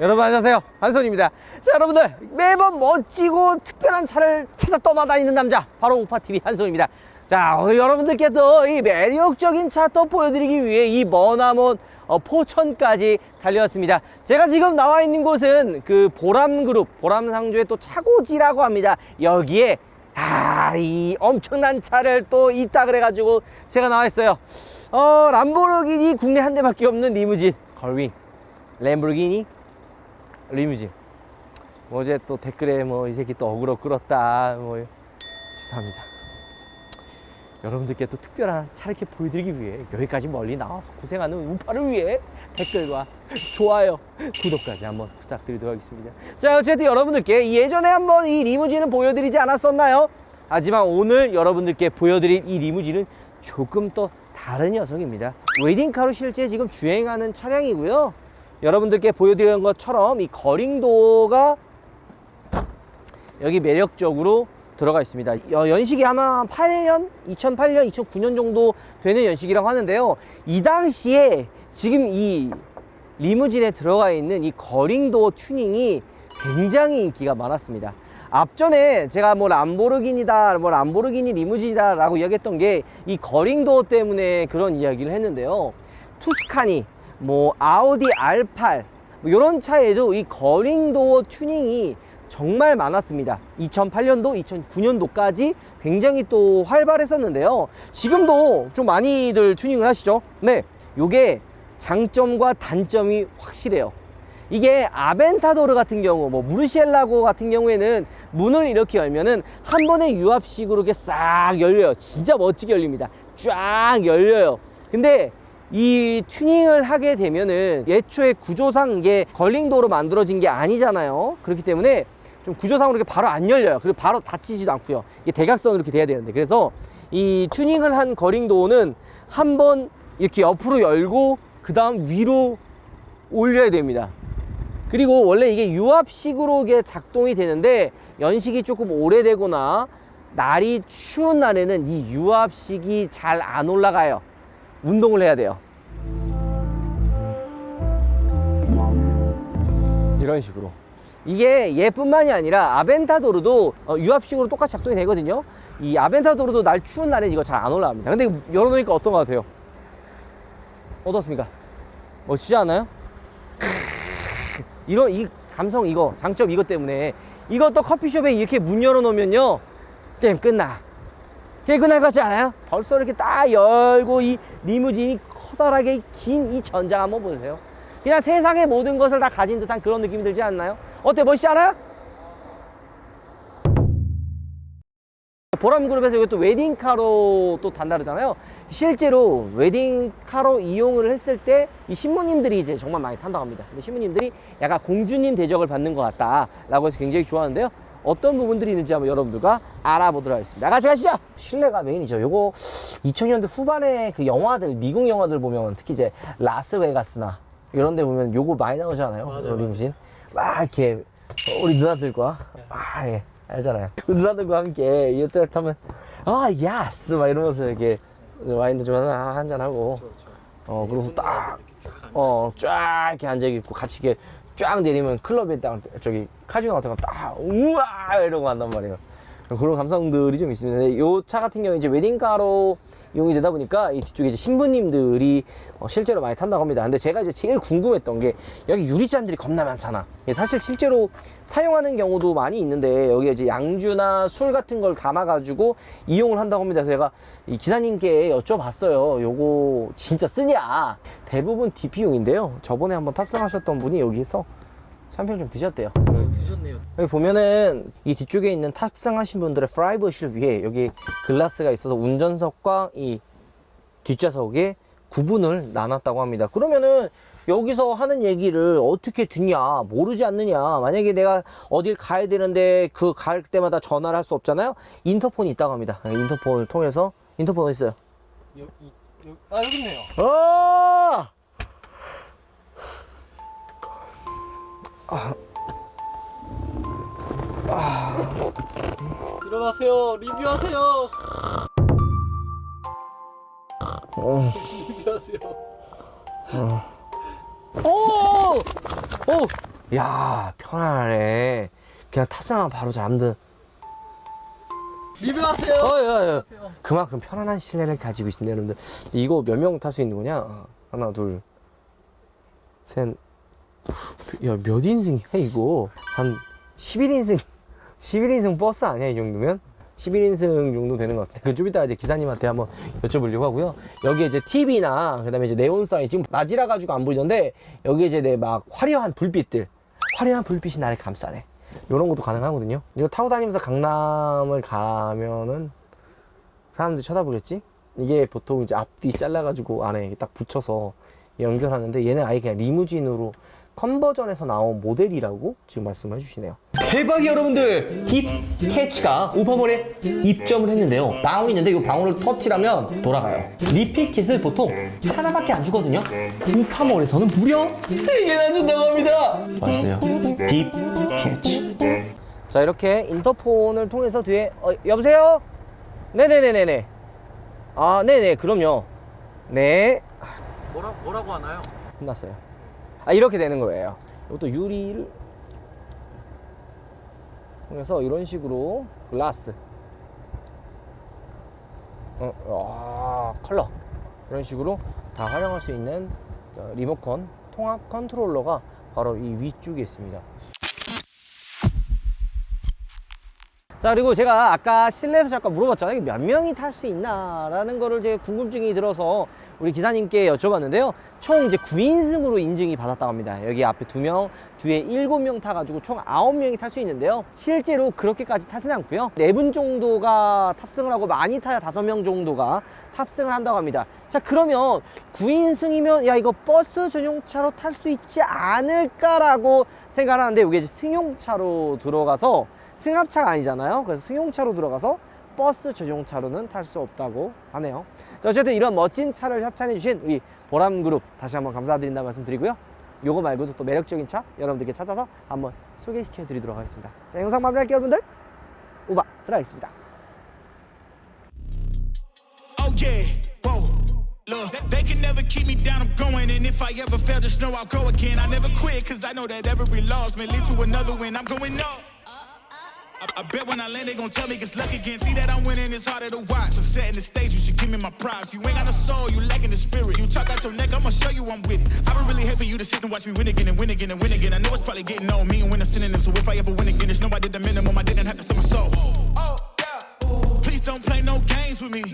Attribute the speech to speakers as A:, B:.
A: 여러분 안녕하세요. 한손입니다. 자 여러분들 매번 멋지고 특별한 차를 찾아 떠나다니는 남자 바로 우파TV 한손입니다. 자 오늘 여러분들께 또 이 매력적인 차 또 보여드리기 위해 이 머나먼 어, 포천까지 달려왔습니다. 제가 지금 나와 있는 곳은 그 보람그룹 보람상주의 또 차고지라고 합니다. 여기에 아, 이 엄청난 차를 또 있다 그래가지고 제가 나와 있어요. 어, 람보르기니 국내 한 대밖에 없는 리무진 걸윙 램보르기니? 리무진. 뭐 어제 또 댓글에 뭐 이 새끼 또 어그로 끌었다. 뭐 죄송합니다. 여러분들께 또 특별한 차를 이렇게 보여드리기 위해 여기까지 멀리 나와서 고생하는 우파를 위해 댓글과 좋아요 구독까지 한번 부탁드리도록 하겠습니다. 자 어쨌든 여러분들께 예전에 한번 이 리무진은 보여드리지 않았었나요? 하지만 오늘 여러분들께 보여드릴 이 리무진은 조금 또 다른 녀석입니다. 웨딩카로 실제 지금 주행하는 차량이고요 여러분들께 보여드리는 것처럼 이 거링도가 여기 매력적으로 들어가 있습니다. 어, 연식이 아마 8년, 2008년, 2009년 정도 되는 연식이라고 하는데요. 이 당시에 지금 이 리무진에 들어가 있는 이 거링도 튜닝이 굉장히 인기가 많았습니다. 앞전에 제가 뭐 람보르기니다, 뭐 람보르기니 리무진이다 라고 이야기했던 게 이 거링도 때문에 그런 이야기를 했는데요. 투스카니, 뭐 아우디 R8, 뭐 이런 차에도 이 거링도 튜닝이 정말 많았습니다. 2008년도, 2009년도까지 굉장히 또 활발했었는데요. 지금도 좀 많이들 튜닝을 하시죠. 네. 요게 장점과 단점이 확실해요. 이게 아벤타도르 같은 경우, 뭐 무르시엘라고 같은 경우에는 문을 이렇게 열면은 한 번에 유압식으로 이렇게 싹 열려요. 진짜 멋지게 열립니다. 쫙 열려요. 근데 이 튜닝을 하게 되면은 애초에 구조상 이게 걸링도로 만들어진 게 아니잖아요. 그렇기 때문에 좀 구조상으로 이렇게 바로 안 열려요. 그리고 바로 닫히지도 않고요. 이게 대각선으로 이렇게 돼야 되는데. 그래서 이 튜닝을 한 거링도어는 한 번 이렇게 옆으로 열고 그 다음 위로 올려야 됩니다. 그리고 원래 이게 유압식으로 이게 작동이 되는데 연식이 조금 오래되거나 날이 추운 날에는 이 유압식이 잘 안 올라가요. 운동을 해야 돼요. 이런 식으로. 이게 얘뿐만이 아니라 아벤타도르도 어, 유압식으로 똑같이 작동이 되거든요. 이 아벤타도르도 날 추운 날에 이거 잘 안 올라갑니다. 근데 열어놓으니까 어떤 것 같아요? 어떻습니까? 멋지지 않아요? 이런 이 감성 이거 장점 이것 때문에 이것도 커피숍에 이렇게 문 열어놓으면요 게임 끝나. 끝날 것 같지 않아요? 벌써 이렇게 딱 열고 이 리무진이 커다랗게 긴 이 전장 한번 보세요. 그냥 세상의 모든 것을 다 가진 듯한 그런 느낌이 들지 않나요? 어때 멋있지 않아요? 보람그룹에서 이것도 웨딩카로 또 단다르잖아요. 실제로 웨딩카로 이용을 했을 때 이 신부님들이 이제 정말 많이 탄다고 합니다. 근데 신부님들이 약간 공주님 대접을 받는 것 같다라고 해서 굉장히 좋아하는데요. 어떤 부분들이 있는지 한번 여러분들과 알아보도록 하겠습니다. 같이 가시죠. 실내가 메인이죠. 요거 2000년대 후반에 그 영화들, 미국 영화들 보면 특히 이제 라스베가스나 이런 데 보면 요거 많이 나오잖아요.
B: 맞아요.
A: 리무진. 막 이렇게 우리 누나들과 아, 예, 알잖아요. 그 누나들과 함께 이때 타면 아, 야스 막 이러면서 이렇게 와인도 좀 하나 한잔 하고 어, 그리고 딱 어, 쫙 이렇게 앉아 있고 같이 이렇게 쫙 내리면 클럽에 딱 저기 카지노 같은 거 딱 우와 이러고 간단 말이에요. 그런 감성들이 좀 있습니다. 요차 같은 경우 이제 웨딩카로 이용이 되다 보니까 이 뒤쪽에 이제 신부님들이 어, 실제로 많이 탄다고 합니다. 근데 제가 이제 제일 궁금했던 게 여기 유리잔들이 겁나 많잖아. 이게 사실 실제로 사용하는 경우도 많이 있는데 여기 이제 양주나 술 같은 걸 담아가지고 이용을 한다고 합니다. 그래서 제가 이 기사님께 여쭤봤어요. 요거 진짜 쓰냐? 대부분 DP용인데요. 저번에 한번 탑승하셨던 분이 여기서 샴페인 좀 드셨대요.
B: 드셨네요.
A: 여기 보면은 이 뒤쪽에 있는 탑승하신 분들의 프라이버시를 위해 여기 글라스가 있어서 운전석과 이 뒷좌석에 구분을 나눴다고 합니다. 그러면은 여기서 하는 얘기를 어떻게 듣냐 모르지 않느냐 만약에 내가 어딜 가야 되는데 그 갈 때마다 전화를 할 수 없잖아요 인터폰이 있다고 합니다 인터폰을 통해서 인터폰 어디 있어요
B: 여, 이, 여, 아 여기 있네요.
A: 어!
B: 일어나세요. 리뷰하세요.
A: 어.
B: 리뷰하세요.
A: 오! 오! 야 편안하네. 그냥 탑승하면 바로 잠든.
B: 리뷰하세요.
A: 어, 야, 야.
B: 리뷰하세요.
A: 그만큼 편안한 실내를 가지고 있습니다, 여러분들. 이거 몇 명 탈 수 있는 거냐? 어, 하나, 둘, 셋. 야, 몇 인승이야, 이거? 한 11인승, 11인승 버스 아니야, 이 정도면? 11인승 정도 되는 것 같아. 그좀 이따 이제 기사님한테 한번 여쭤보려고 하고요. 여기 이제 TV나, 그 다음에 이제 네온 사인, 지금 낮이라 가지고 안 보이는데, 여기 이제 내 막 화려한 불빛들, 화려한 불빛이 나를 감싸네. 이런 것도 가능하거든요. 이거 타고 다니면서 강남을 가면은 사람들이 쳐다보겠지? 이게 보통 이제 앞뒤 잘라가지고 안에 딱 붙여서 연결하는데 얘는 아예 그냥 리무진으로 컨버전에서 나온 모델이라고 지금 말씀해 주시네요. 대박이야 여러분들! 딥 캐치가 오퍼몰에 입점을 했는데요. 방울이 있는데 이 방울을 터치하면 돌아가요. 리필킷을 보통 하나밖에 안 주거든요. 우파몰에서는 무려 3개나 준다고 합니다. 맞았어요. 딥 캐치. 자 이렇게 인터폰을 통해서 뒤에 어, 여보세요? 네네네네네. 아 네네 그럼요. 네.
B: 뭐라 뭐라고 하나요?
A: 끝났어요. 아 이렇게 되는 거예요. 이것도 유리를 통해서 이런 식으로 글라스, 어, 아, 컬러 이런 식으로 다 활용할 수 있는 어, 리모컨 통합 컨트롤러가 바로 이 위쪽에 있습니다. 자 그리고 제가 아까 실내에서 잠깐 물어봤잖아요 몇 명이 탈 수 있나 라는 거를 제 궁금증이 들어서 우리 기사님께 여쭤봤는데요. 총 이제 9인승으로 인증이 받았다고 합니다. 여기 앞에 2명 뒤에 7명 타가지고 총 9명이 탈 수 있는데요. 실제로 그렇게까지 타진 않고요. 4분 정도가 탑승을 하고 많이 타야 5명 정도가 탑승을 한다고 합니다. 자 그러면 9인승이면 야 이거 버스 전용차로 탈 수 있지 않을까라고 생각을 하는데 이게 승용차로 들어가서 승합차가 아니잖아요. 그래서 승용차로 들어가서 버스 전용 차로는 탈 수 없다고 하네요. 자, 어쨌든 이런 멋진 차를 협찬해주신 우리 보람그룹 다시 한번 감사드린다는 말씀 드리고요. 요거 말고도 또 매력적인 차 여러분들께 찾아서 한번 소개시켜 드리도록 하겠습니다. 자, 영상 마무리할게요, 여러분들. 우바 들어가겠습니다.
C: Oh yeah. Look, they can never keep me down, I'm going. And if I ever fail, just know I'll go again. I never quit, cause I know that every loss may lead to another win. I'm going up. I, I bet when I land, they gon' tell me it's luck again. See that I'm winning, it's harder to watch. I'm setting the stage, you should give me my props. You ain't got no soul, you lacking the spirit. You talk out your neck, I'ma show you I'm with it. I would really hate for you to sit and watch me win again and win again and win again. I know it's probably getting on me and win a synonym. So if I ever win again, it's no I did the minimum. I didn't have to sell my soul. Oh, yeah. Please don't play no games with me.